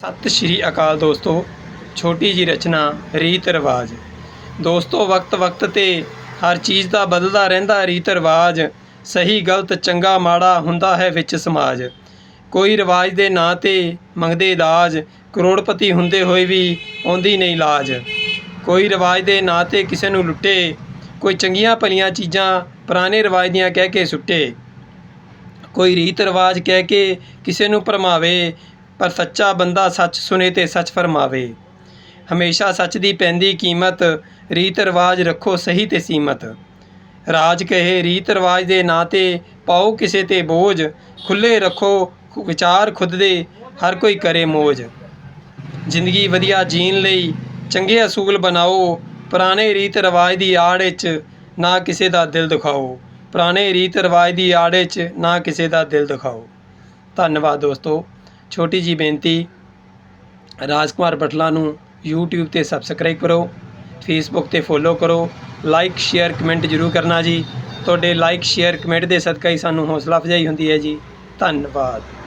ਸਤਿ ਸ਼੍ਰੀ ਅਕਾਲ ਦੋਸਤੋ, ਛੋਟੀ ਜੀ ਰਚਨਾ, ਰੀਤ ਰਿਵਾਜ। ਦੋਸਤੋ, ਵਕਤ ਵਕਤ ਤੇ ਹਰ ਚੀਜ਼ ਦਾ ਬਦਲਦਾ ਰਹਿੰਦਾ ਰੀਤ ਰਿਵਾਜ। ਸਹੀ, ਗਲਤ, ਚੰਗਾ, ਮਾੜਾ ਹੁੰਦਾ ਹੈ ਵਿੱਚ ਸਮਾਜ। ਕੋਈ ਰਿਵਾਜ ਦੇ ਨਾਂ ਤੇ ਮੰਗਦੇ ਦਾਜ ਕਰੋੜਪਤੀ ਹੁੰਦੇ ਹੋਏ ਵੀ ਆਉਂਦੀ ਨਹੀਂ ਲਾਜ। ਕੋਈ ਰਿਵਾਜ ਦੇ ਨਾਂ ਤੇ ਕਿਸੇ ਨੂੰ ਲੁੱਟੇ, ਕੋਈ ਚੰਗੀਆਂ ਭਲੀਆਂ ਚੀਜ਼ਾਂ ਪੁਰਾਣੇ ਰਿਵਾਜ ਦੀਆਂ ਕਹਿ ਕੇ ਸੁੱਟੇ। ਕੋਈ ਰੀਤ ਰਿਵਾਜ ਕਹਿ ਕੇ ਕਿਸੇ ਨੂੰ ਭਰਮਾਵੇ ਪਰ ਸੱਚਾ ਬੰਦਾ ਸੱਚ ਸੁਣੇ ਤੇ ਸੱਚ ਫਰਮਾਵੇ। ਹਮੇਸ਼ਾ ਸੱਚ ਦੀ ਪੈਂਦੀ ਕੀਮਤ, ਰੀਤ ਰਿਵਾਜ ਰੱਖੋ ਸਹੀ ਤੇ ਸੀਮਤ। ਰਾਜ ਕਹੇ, ਰੀਤ ਰਿਵਾਜ ਦੇ ਨਾਂ ਤੇ ਪਾਓ ਕਿਸੇ ਤੇ ਬੋਝ ਖੁੱਲੇ ਰੱਖੋ ਵਿਚਾਰ ਖੁਦ ਦੇ, ਹਰ ਕੋਈ ਕਰੇ ਮੋਜ। ਜ਼ਿੰਦਗੀ ਵਧੀਆ ਜੀਣ ਲਈ ਚੰਗੇ ਅਸੂਲ ਬਣਾਓ, ਪੁਰਾਣੇ ਰੀਤ ਰਿਵਾਜ ਦੀ ਆੜ ਵਿੱਚ ਨਾ ਕਿਸੇ ਦਾ ਦਿਲ ਦੁਖਾਓ। ਪੁਰਾਣੇ ਰੀਤ ਰਿਵਾਜ ਦੀ ਆੜ ਵਿੱਚ ਨਾ ਕਿਸੇ ਦਾ ਦਿਲ ਦੁਖਾਓ। ਧੰਨਵਾਦ ਦੋਸਤੋ। ਛੋਟੀ ਜਿਹੀ ਬੇਨਤੀ ਰਾਜ ਕੁਮਾਰ ਬਟਲਾ ਨੂੰ YouTube ਤੇ ਸਬਸਕ੍ਰਾਈਬ ਕਰੋ, Facebook ਤੇ ਫੋਲੋ ਕਰੋ ਲਾਈਕ ਸ਼ੇਅਰ ਕਮੈਂਟ ਜ਼ਰੂਰ ਕਰਨਾ ਜੀ। ਤੁਹਾਡੇ ਲਾਈਕ ਸ਼ੇਅਰ ਕਮੈਂਟ ਦੇ ਸਦਕਾ ਹੀ ਸਾਨੂੰ ਹੌਸਲਾ ਅਫਜ਼ਾਈ ਹੁੰਦੀ ਹੈ ਜੀ। ਧੰਨਵਾਦ।